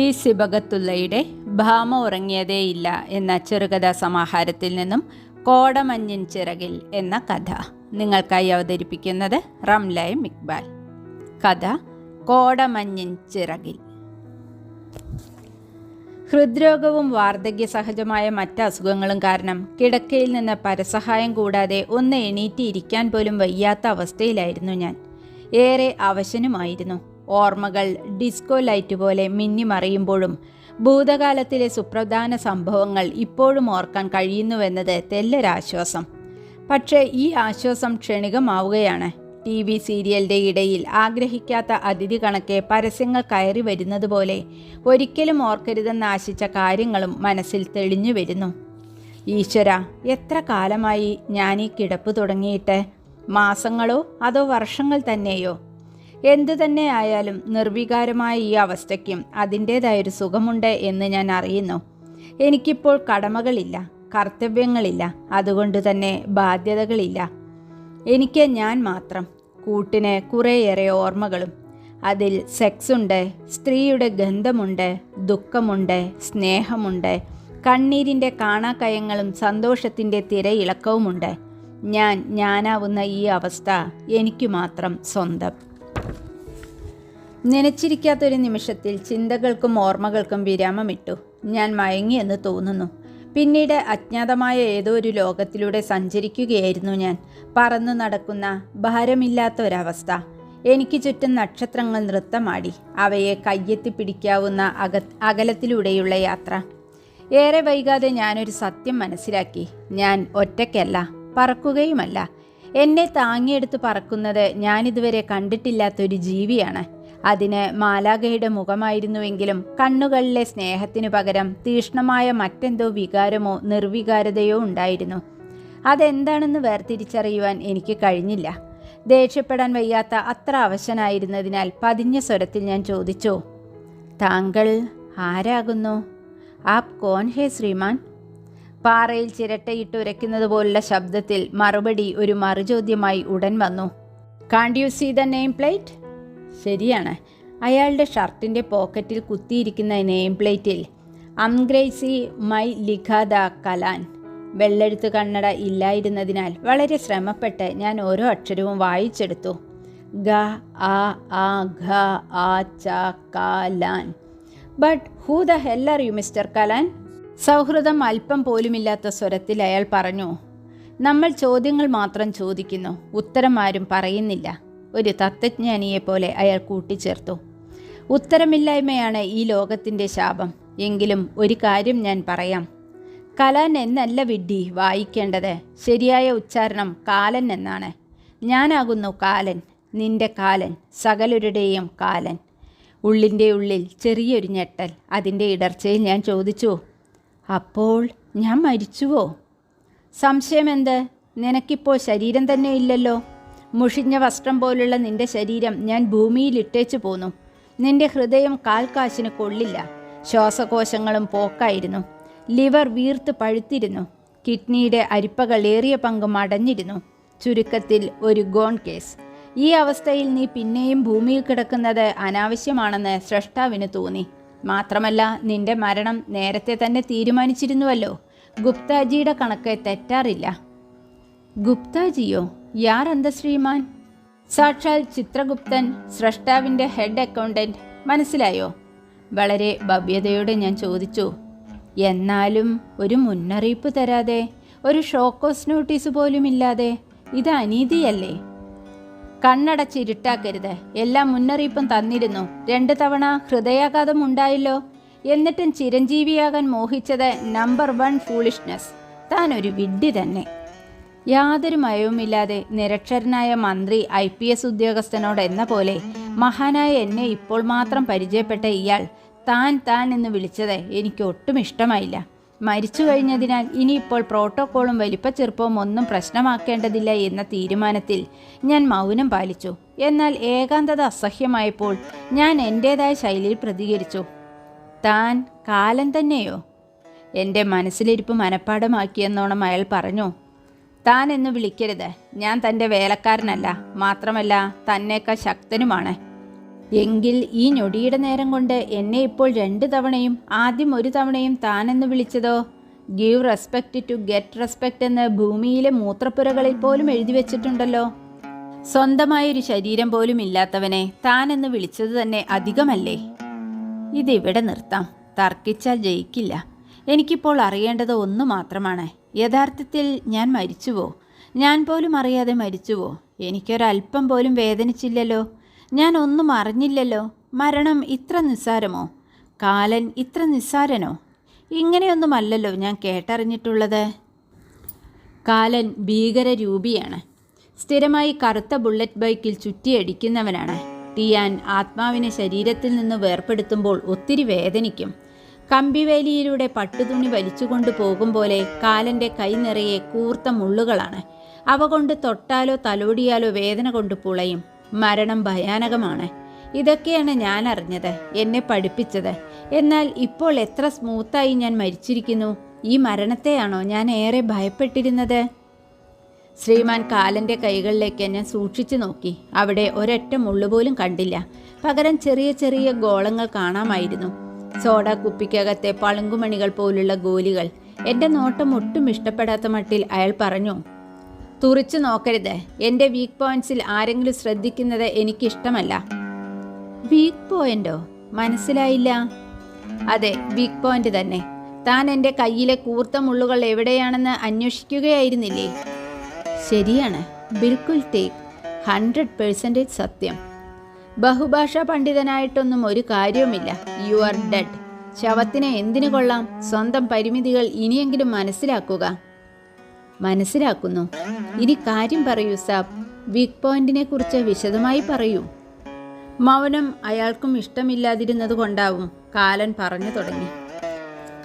T സിബകത്തുള്ളയുടെ Bhama ഉറങ്ങിയതേയില്ല എന്ന ചെറുകഥാ സമാഹാരത്തിൽ നിന്നും കോടമഞ്ഞിൻ ചിറകിൽ എന്ന കഥ നിങ്ങൾക്കായി അവതരിപ്പിക്കുന്നത് റംലായ് ഇക്ബാൽ. കഥ കോടമഞ്ഞിൻ ചിറകിൽ. ഹൃദ്രോഗവും വാർദ്ധക്യ സഹജമായ മറ്റ് അസുഖങ്ങളും കാരണം കിടക്കയിൽ നിന്ന് പരസഹായം കൂടാതെ ഒന്ന് എണീറ്റിരിക്കാൻ പോലും വയ്യാത്ത അവസ്ഥയിലായിരുന്നു ഞാൻ. ഏറെ അവശനുമായിരുന്നു. ഓർമ്മകൾ ഡിസ്കോ ലൈറ്റ് പോലെ മിന്നിമറിയുമ്പോഴും ഭൂതകാലത്തിലെ സുപ്രധാന സംഭവങ്ങൾ ഇപ്പോഴും ഓർക്കാൻ കഴിയുന്നുവെന്നത് തെല്ലൊരാശ്വാസം. പക്ഷേ ഈ ആശ്വാസം ക്ഷണികമാവുകയാണ്. ടി വി സീരിയലിന്റെ ഇടയിൽ ആഗ്രഹിക്കാത്ത അതിഥി കണക്കെ പരസ്യങ്ങൾ കയറി വരുന്നത് പോലെ ഒരിക്കലും ഓർക്കരുതെന്ന് ആശിച്ച കാര്യങ്ങളും മനസ്സിൽ തെളിഞ്ഞു വരുന്നു. ഈശ്വര എത്ര കാലമായി ഞാൻ ഈ കിടപ്പ് തുടങ്ങിയിട്ട്? മാസങ്ങളോ അതോ വർഷങ്ങൾ തന്നെയോ? എന്തു തന്നെ ആയാലും നിർവികാരമായ ഈ അവസ്ഥയ്ക്കും അതിന്റേതായൊരു സുഖമുണ്ട് എന്ന് ഞാൻ അറിയുന്നു. എനിക്കിപ്പോൾ കടമകളില്ല കർത്തവ്യങ്ങളില്ല അതുകൊണ്ട് തന്നെ ബാധ്യതകളില്ല. എനിക്ക് ഞാൻ മാത്രം കൂട്ടിന് കുറേയേറെ ഓർമ്മകളും. അതിൽ സെക്സ് ഉണ്ട് സ്ത്രീയുടെ ഗന്ധമുണ്ട് ദുഃഖമുണ്ട് സ്നേഹമുണ്ട് കണ്ണീരിന്റെ കാണാക്കയങ്ങളും സന്തോഷത്തിന്റെ തിരയിളക്കവുമുണ്ട്. ഞാൻ ഞാനാവുന്ന ഈ അവസ്ഥ എനിക്ക് മാത്രം സ്വന്തം. നനച്ചിരിക്കാത്തൊരു നിമിഷത്തിൽ ചിന്തകൾക്കും ഓർമ്മകൾക്കും വിരാമമിട്ടു. ഞാൻ മയങ്ങിയെന്ന് തോന്നുന്നു. പിന്നീട് അജ്ഞാതമായ ഏതോ ഒരു ലോകത്തിലൂടെ സഞ്ചരിക്കുകയായിരുന്നു ഞാൻ. പറന്നു നടക്കുന്ന ഭാരമില്ലാത്ത ഒരവസ്ഥ എനിക്ക് ചുറ്റും നക്ഷത്രങ്ങൾ നൃത്തമാടി. അവയെ കയ്യെത്തി പിടിക്കാവുന്ന അക അകലത്തിലൂടെയുള്ള യാത്ര. ഏറെ വൈകാതെ ഞാനൊരു സത്യം മനസ്സിലാക്കി. ഞാൻ ഒറ്റയ്ക്കല്ല പറക്കുകയുമല്ല. എന്നെ താങ്ങിയെടുത്ത് പറക്കുന്നത് ഞാനിതുവരെ കണ്ടിട്ടില്ലാത്തൊരു ജീവിയാണ്. അതിന് മാലാഖയുടെ മുഖമായിരുന്നുവെങ്കിലും കണ്ണുകളിലെ സ്നേഹത്തിനു പകരം തീഷ്ണമായ മറ്റെന്തോ വികാരമോ നിർവികാരതയോ ഉണ്ടായിരുന്നു. അതെന്താണെന്ന് വേർതിരിച്ചറിയുവാൻ എനിക്ക് കഴിഞ്ഞില്ല. ദേഷ്യപ്പെടാൻ വയ്യാത്ത അത്ര അവശനായിരുന്നതിനാൽ പതിഞ്ഞ സ്വരത്തിൽ ഞാൻ ചോദിച്ചു താങ്കൾ ആരാകുന്നു? ആപ് കോൻ ഹേ ശ്രീമാൻ? പാറയിൽ ചിരട്ടയിട്ട് ഉരയ്ക്കുന്നത് പോലുള്ള ശബ്ദത്തിൽ മറുപടി ഒരു മറുചോദ്യമായി ഉടൻ വന്നു can't you see the name plate? ശരിയാണ്. അയാളുടെ ഷർട്ടിന്റെ പോക്കറ്റിൽ കുത്തിയിരിക്കുന്ന നെയിം പ്ലേറ്റിൽ അംഗ്രേസി മൈ ലിഖാദ കലാൻ വെള്ളെഴുത്ത് കണ്ണട ഇല്ലായിരുന്നതിനാൽ വളരെ ശ്രമപ്പെട്ട് ഞാൻ ഓരോ അക്ഷരവും വായിച്ചെടുത്തു. ഗ ആ ആ ഘ ആ ച Kalan but who the hell are you mister Kalan? സൗഹൃദം അല്പം പോലുമില്ലാത്ത സ്വരത്തിൽ അയാൾ പറഞ്ഞു. നമ്മൾ ചോദ്യങ്ങൾ മാത്രം ചോദിക്കുന്നു. ഉത്തരം ആരും പറയുന്നില്ല. ഒരു തത്വജ്ഞാനിയെപ്പോലെ അയാൾ കൂട്ടിച്ചേർത്തു. ഉത്തരമില്ലായ്മയാണ് ഈ ലോകത്തിന്റെ ശാപം. എങ്കിലും ഒരു കാര്യം ഞാൻ പറയാം. കലാൻ എന്നല്ല വിഡ്ഢി വായിക്കേണ്ടത്. ശരിയായ ഉച്ചാരണം കാലൻ എന്നാണ്. ഞാനാകുന്നു കാലൻ നിന്റെ കാലൻ സകലരുടെയും കാലൻ. ഉള്ളിന്റെ ഉള്ളിൽ ചെറിയൊരു ഞെട്ടൽ അതിന്റെ ഇടർച്ചയിൽ ഞാൻ ചോദിച്ചു അപ്പോൾ ഞാൻ മരിച്ചുവോ? സംശയമെന്ത്? നിനക്കിപ്പോൾ ശരീരം തന്നെ ഇല്ലല്ലോ. മുഷിഞ്ഞ വസ്ത്രം പോലുള്ള നിന്റെ ശരീരം ഞാൻ ഭൂമിയിൽ ഇട്ടേച്ചു പോന്നു. നിന്റെ ഹൃദയം കാൽക്കാശിന് കൊള്ളില്ല. ശ്വാസകോശങ്ങളും പോക്കായിരുന്നു. ലിവർ വീർത്ത് പഴുത്തിരുന്നു. കിഡ്നിയുടെ അരിപ്പകൾ ഏറിയ പങ്കും അടഞ്ഞിരുന്നു ചുരുക്കത്തിൽ ഒരു ഗോൺ കേസ്. ഈ അവസ്ഥയിൽ നീ പിന്നെയും ഭൂമിയിൽ കിടക്കുന്നത് അനാവശ്യമാണെന്ന് സ്രഷ്ടാവിന് തോന്നി. മാത്രമല്ല നിന്റെ മരണം നേരത്തെ തന്നെ തീരുമാനിച്ചിരുന്നുവല്ലോ. ഗുപ്താജിയുടെ കണക്ക് തെറ്റാറില്ല. ഗുപ്താജിയോ? യാർ അന്ത ശ്രീമാൻ സാക്ഷാൽ ചിത്രഗുപ്തൻ സ്രഷ്ടാവിന്റെ ഹെഡ് അക്കൗണ്ടന്റ് മനസ്സിലായോ? വളരെ ഭവ്യതയോടെ ഞാൻ ചോദിച്ചു. എന്നാലും ഒരു മുന്നറിയിപ്പ് തരാതെ ഒരു ഷോക്കോസ് നോട്ടീസ് പോലും ഇല്ലാതെ ഇത് അനീതിയല്ലേ? കണ്ണടച്ചിരുട്ടാക്കരുത്. എല്ലാ മുന്നറിയിപ്പും തന്നിരുന്നു. രണ്ട് തവണ ഹൃദയാഘാതം ഉണ്ടായല്ലോ. എന്നിട്ടും ചിരഞ്ജീവിയാകാൻ മോഹിച്ചത് നമ്പർ വൺ ഫൂളിഷ്നെസ് താൻ ഒരു വിഡ്ഢി തന്നെ. യാതൊരു മയവുമില്ലാതെ നിരക്ഷരനായ മന്ത്രി ഐ പി എസ് ഉദ്യോഗസ്ഥനോട് എന്ന പോലെ മഹാനായ എന്നെ ഇപ്പോൾ മാത്രം പരിചയപ്പെട്ട ഇയാൾ താൻ താൻ എന്ന് വിളിച്ചത് എനിക്ക് ഒട്ടും ഇഷ്ടമായില്ല. മരിച്ചു കഴിഞ്ഞതിനാൽ ഇനിയിപ്പോൾ പ്രോട്ടോക്കോളും വലിപ്പച്ചെറുപ്പവും ഒന്നും പ്രശ്നമാക്കേണ്ടതില്ല എന്ന തീരുമാനത്തിൽ ഞാൻ മൗനം പാലിച്ചു. എന്നാൽ ഏകാന്തത അസഹ്യമായപ്പോൾ ഞാൻ എന്റേതായ ശൈലിയിൽ പ്രതികരിച്ചു. താൻ കാലം തന്നെയോ? എന്റെ മനസ്സിലിരിപ്പ് മനഃപ്പാടമാക്കിയെന്നോണം അയാൾ പറഞ്ഞു. താൻ എന്ന് വിളിക്കരുത്. ഞാൻ തന്റെ വേലക്കാരനല്ല. മാത്രമല്ല തന്നേക്കാൾ ശക്തനുമാണ്. എങ്കിൽ ഈ ഞൊടിയുടെ നേരം കൊണ്ട് എന്നെ ഇപ്പോൾ രണ്ട് തവണയും ആദ്യം ഒരു തവണയും താനെന്ന് വിളിച്ചതോ? Give respect to get respect എന്ന് ഭൂമിയിലെ മൂത്രപ്പുരകളിൽ പോലും എഴുതി വെച്ചിട്ടുണ്ടല്ലോ. സ്വന്തമായൊരു ശരീരം പോലും ഇല്ലാത്തവനെ താനെന്ന് വിളിച്ചത് തന്നെ അധികമല്ലേ? ഇതിവിടെ നിർത്താം. തർക്കിച്ചാൽ ജയിക്കില്ല. എനിക്കിപ്പോൾ അറിയേണ്ടത് ഒന്ന് മാത്രമാണ്. യഥാർത്ഥത്തിൽ ഞാൻ മരിച്ചുവോ? ഞാൻ പോലും അറിയാതെ മരിച്ചുവോ? എനിക്കൊരല്പം പോലും വേദനിച്ചില്ലല്ലോ. ഞാൻ ഒന്നും അറിഞ്ഞില്ലല്ലോ. മരണം ഇത്ര നിസ്സാരമോ? കാലൻ ഇത്ര നിസ്സാരനോ? ഇങ്ങനെയൊന്നുമല്ലല്ലോ ഞാൻ കേട്ടറിഞ്ഞിട്ടുള്ളത്. കാലൻ ഭീകര രൂപിയാണ് സ്ഥിരമായി കറുത്ത ബുള്ളറ്റ് ബൈക്കിൽ ചുറ്റിയടിക്കുന്നവനാണ്. ടിയാൻ ആത്മാവിനെ ശരീരത്തിൽ നിന്ന് വേർപെടുത്തുമ്പോൾ ഒത്തിരി വേദനിക്കും. കമ്പിവേലിയിലൂടെ പട്ടുതുണി വലിച്ചുകൊണ്ട് പോകും പോലെ കാലന്റെ കൈ നിറയെ കൂർത്ത മുള്ളുകളാണ്. അവ കൊണ്ട് തൊട്ടാലോ തലോടിയാലോ വേദന കൊണ്ട് പുളയും. മരണം ഭയാനകമാണ്. ഇതൊക്കെയാണ് ഞാൻ അറിഞ്ഞത് എന്നെ പഠിപ്പിച്ചത്. എന്നാൽ ഇപ്പോൾ എത്ര സ്മൂത്തായി ഞാൻ മരിച്ചിരിക്കുന്നു? ഈ മരണത്തെയാണോ ഞാൻ ഏറെ ഭയപ്പെട്ടിരുന്നത്? ശ്രീമാൻ കാലന്റെ കൈകളിലേക്ക് ഞാൻ സൂക്ഷിച്ചു നോക്കി. അവിടെ ഒരൊറ്റ മുള്ളുപോലും കണ്ടില്ല. പകരം ചെറിയ ചെറിയ ഗോളങ്ങൾ കാണാമായിരുന്നു. സോഡ കുപ്പിക്കകത്തെ പളുങ്കുമണികൾ പോലുള്ള ഗോലികൾ. എന്റെ നോട്ടം ഒട്ടും ഇഷ്ടപ്പെടാത്ത മട്ടിൽ അയാൾ പറഞ്ഞു തുറിച്ചു നോക്കരുത്. എന്റെ വീക്ക് പോയിന്റ്സിൽ ആരെങ്കിലും ശ്രദ്ധിക്കുന്നത് എനിക്കിഷ്ടമല്ല. വീക്ക് പോയിന്റോ മനസ്സിലായില്ല. അതെ വീക്ക് പോയിന്റ് തന്നെ. താൻ എന്റെ കയ്യിലെ കൂർത്ത മുള്ളുകൾ എവിടെയാണെന്ന് അന്വേഷിക്കുകയായിരുന്നില്ലേ? ശരിയാണ്. ബിൽക്കുൽ ടേക്ക് ഹൺഡ്രഡ് പെർസെന്റേജ് സത്യം. ബഹുഭാഷാ പണ്ഡിതനായിട്ടൊന്നും ഒരു കാര്യവുമില്ല. യു ആർ ഡെഡ് ശവത്തിനെ എന്തിനു കൊള്ളാം? സ്വന്തം പരിമിതികൾ ഇനിയെങ്കിലും മനസ്സിലാക്കുക. മനസ്സിലാക്കുന്നു. ഇനി കാര്യം പറയൂ സാബ്. വീക്ക് പോയിന്റിനെ കുറിച്ച് വിശദമായി പറയൂ. മൗനം അയാൾക്കും ഇഷ്ടമില്ലാതിരുന്നത് കൊണ്ടാവും കാലൻ പറഞ്ഞു തുടങ്ങി.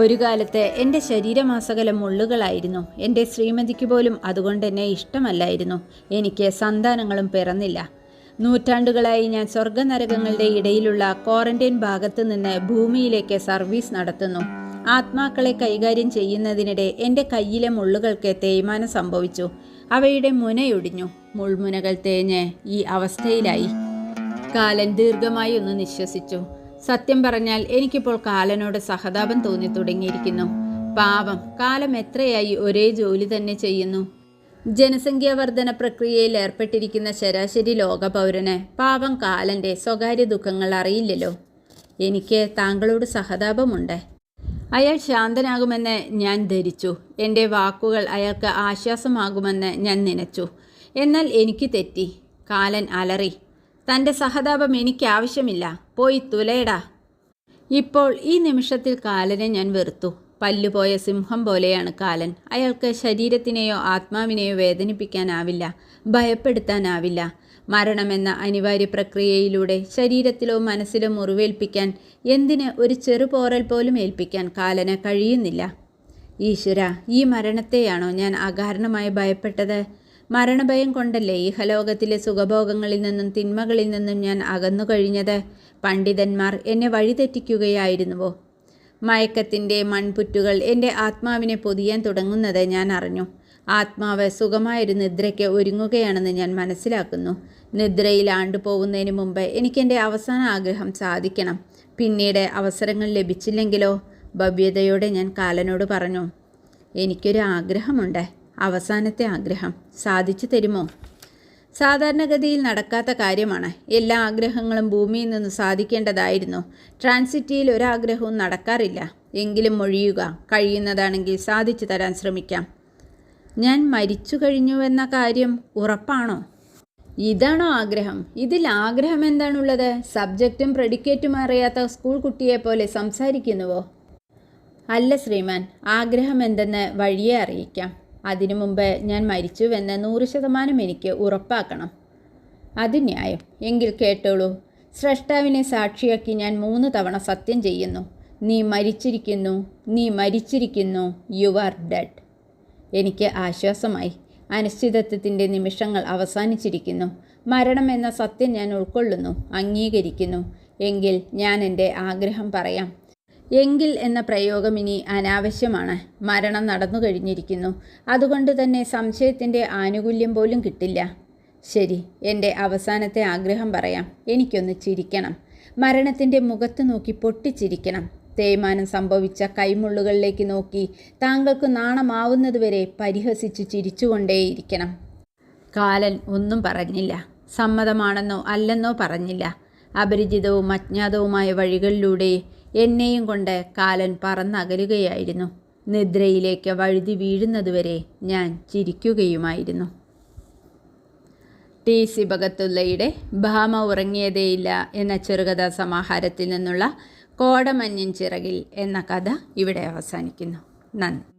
ഒരു കാലത്ത് എന്റെ ശരീരമാസകലം മുള്ളുകളായിരുന്നു. എന്റെ ശ്രീമതിക്ക് പോലും അതുകൊണ്ട് എന്നെ ഇഷ്ടമല്ലായിരുന്നു. എനിക്ക് സന്താനങ്ങളും പിറന്നില്ല. നൂറ്റാണ്ടുകളായി ഞാൻ സ്വർഗനരകങ്ങളുടെ ഇടയിലുള്ള ക്വാറന്റൈൻ ഭാഗത്തു നിന്ന് ഭൂമിയിലേക്ക് സർവീസ് നടത്തുന്നു. ആത്മാക്കളെ കൈകാര്യം ചെയ്യുന്നതിനിടെ എന്റെ കയ്യിലെ മുള്ളുകൾക്ക് തേയ്മാനം സംഭവിച്ചു. അവയുടെ മുനയൊടിഞ്ഞു. മുൾമുനകൾ തേഞ്ഞ് ഈ അവസ്ഥയിലായി. കാലൻ ദീർഘമായി ഒന്ന് നിശ്വസിച്ചു. സത്യം പറഞ്ഞാൽ എനിക്കിപ്പോൾ കാലനോട് സഹതാപം തോന്നി തുടങ്ങിയിരിക്കുന്നു. പാവം കാലം എത്രയായി ഒരേ ജോലി തന്നെ ചെയ്യുന്നു. ജനസംഖ്യാവർധന പ്രക്രിയയിൽ ഏർപ്പെട്ടിരിക്കുന്ന ശരാശരി ലോക പൗരന് പാവം കാലന്റെ സ്വകാര്യ ദുഃഖങ്ങൾ അറിയില്ലല്ലോ. എനിക്ക് താങ്കളോട് സഹതാപമുണ്ട്. അയാൾ ശാന്തനാകുമെന്ന് ഞാൻ ധരിച്ചു. എന്റെ വാക്കുകൾ അയാൾക്ക് ആശ്വാസമാകുമെന്ന് ഞാൻ നനച്ചു. എന്നാൽ എനിക്ക് തെറ്റി. കാലൻ അലറി തന്റെ സഹതാപം എനിക്കാവശ്യമില്ല പോയി തുലയടാ. ഇപ്പോൾ ഈ നിമിഷത്തിൽ കാലനെ ഞാൻ വെറുത്തു. പല്ലുപോയ സിംഹം പോലെയാണ് കാലൻ. അയാൾക്ക് ശരീരത്തിനെയോ ആത്മാവിനെയോ വേദനിപ്പിക്കാനാവില്ല ഭയപ്പെടുത്താനാവില്ല. മരണമെന്ന അനിവാര്യ പ്രക്രിയയിലൂടെ ശരീരത്തിലോ മനസ്സിലോ മുറിവേൽപ്പിക്കാൻ എന്തിന് ഒരു ചെറുപോറൽ പോലും ഏൽപ്പിക്കാൻ കാലന് കഴിയുന്നില്ല? ഈശ്വര ഈ മരണത്തെയാണോ ഞാൻ അകാരണമായി ഭയപ്പെട്ടത്? മരണഭയം കൊണ്ടല്ലേ ഇഹലോകത്തിലെ സുഖഭോഗങ്ങളിൽ നിന്നും തിന്മകളിൽ നിന്നും ഞാൻ അകന്നു കഴിഞ്ഞത് പണ്ഡിതന്മാർ എന്നെ വഴിതെറ്റിക്കുകയായിരുന്നുവോ? മയക്കത്തിന്റെ മൺപുറ്റുകൾ എന്റെ ആത്മാവിനെ പൊതിയാൻ തുടങ്ങുന്നത് ഞാൻ അറിഞ്ഞു. ആത്മാവ് സുഖമായൊരു നിദ്രയ്ക്ക് ഒരുങ്ങുകയാണെന്ന് ഞാൻ മനസ്സിലാക്കുന്നു. നിദ്രയിൽ ആണ്ടുപോകുന്നതിന് മുമ്പ് എനിക്കെന്റെ അവസാന ആഗ്രഹം സാധിക്കണം. പിന്നീട് അവസരങ്ങൾ ലഭിച്ചില്ലെങ്കിലോ? ഭവ്യതയോടെ ഞാൻ കാലനോട് പറഞ്ഞു. എനിക്കൊരു ആഗ്രഹമുണ്ട്. അവസാനത്തെ ആഗ്രഹം സാധിച്ചു തരുമോ? സാധാരണഗതിയിൽ നടക്കാത്ത കാര്യമാണ്. എല്ലാ ആഗ്രഹങ്ങളും ഭൂമിയിൽ നിന്ന് സാധിക്കേണ്ടതായിരുന്നു. ട്രാൻസിറ്റിയിൽ ഒരാഗ്രഹവും നടക്കാറില്ല. എങ്കിലും മൊഴിയുക കഴിയുന്നതാണെങ്കിൽ സാധിച്ചു തരാൻ ശ്രമിക്കാം. ഞാൻ മരിച്ചു കഴിഞ്ഞുവെന്ന കാര്യം ഉറപ്പാണോ? ഇതാണോ ആഗ്രഹം? ഇതിൽ ആഗ്രഹം എന്താണുള്ളത്? സബ്ജക്റ്റും പ്രെഡിക്കേറ്റും അറിയാത്ത സ്കൂൾ കുട്ടിയെ പോലെ സംസാരിക്കുന്നുവോ? അല്ല ശ്രീമാൻ ആഗ്രഹം എന്തെന്ന് വഴിയെ അറിയിക്കാം. അതിനു മുമ്പ് ഞാൻ മരിച്ചുവെന്ന് നൂറ് ശതമാനം എനിക്ക് ഉറപ്പാക്കണം. അത് ന്യായം. എങ്കിൽ കേട്ടോളൂ. സ്രഷ്ടാവിനെ സാക്ഷിയാക്കി ഞാൻ മൂന്ന് തവണ സത്യം ചെയ്യുന്നു. നീ മരിച്ചിരിക്കുന്നു. നീ മരിച്ചിരിക്കുന്നു. You are dead. എനിക്ക് ആശ്വാസമായി. അനിശ്ചിതത്വത്തിന്റെ നിമിഷങ്ങൾ അവസാനിച്ചിരിക്കുന്നു. മരണം എന്ന സത്യം ഞാൻ ഉൾക്കൊള്ളുന്നു. അംഗീകരിക്കുന്നു. എങ്കിൽ ഞാൻ എന്റെ ആഗ്രഹം പറയാം. എങ്കിൽ എന്ന പ്രയോഗം ഇനി അനാവശ്യമാണ്. മരണം നടന്നു കഴിഞ്ഞിരിക്കുന്നു. അതുകൊണ്ട് തന്നെ സംശയത്തിന്റെ ആനുകൂല്യം പോലും കിട്ടില്ല. ശരി എന്റെ അവസാനത്തെ ആഗ്രഹം പറയാം. എനിക്കൊന്ന് ചിരിക്കണം. മരണത്തിന്റെ മുഖത്ത് നോക്കി പൊട്ടിച്ചിരിക്കണം. തേയ്മാനം സംഭവിച്ച കൈമുള്ളുകളിലേക്ക് നോക്കി താങ്കൾക്ക് നാണമാവുന്നതുവരെ പരിഹസിച്ച് ചിരിച്ചുകൊണ്ടേയിരിക്കണം. കാലൻ ഒന്നും പറഞ്ഞില്ല. സമ്മതമാണെന്നോ അല്ലെന്നോ പറഞ്ഞില്ല. അപരിചിതവും അജ്ഞാതവുമായ വഴികളിലൂടെ എന്നെയും കൊണ്ട് കാലൻ പറന്നകലുകയായിരുന്നു. നിദ്രയിലേക്ക് വഴുതി വീഴുന്നതുവരെ ഞാൻ ചിരിക്കുകയുമായിരുന്നു. ടി. സി ഭഗത്തുള്ളയുടെ ഭാമ ഉറങ്ങിയതേയില്ല എന്ന ചെറുകഥാ സമാഹാരത്തിൽ നിന്നുള്ള കോടമഞ്ഞിൻ ചിറകിൽ എന്ന കഥ ഇവിടെ അവസാനിക്കുന്നു. നന്ദി.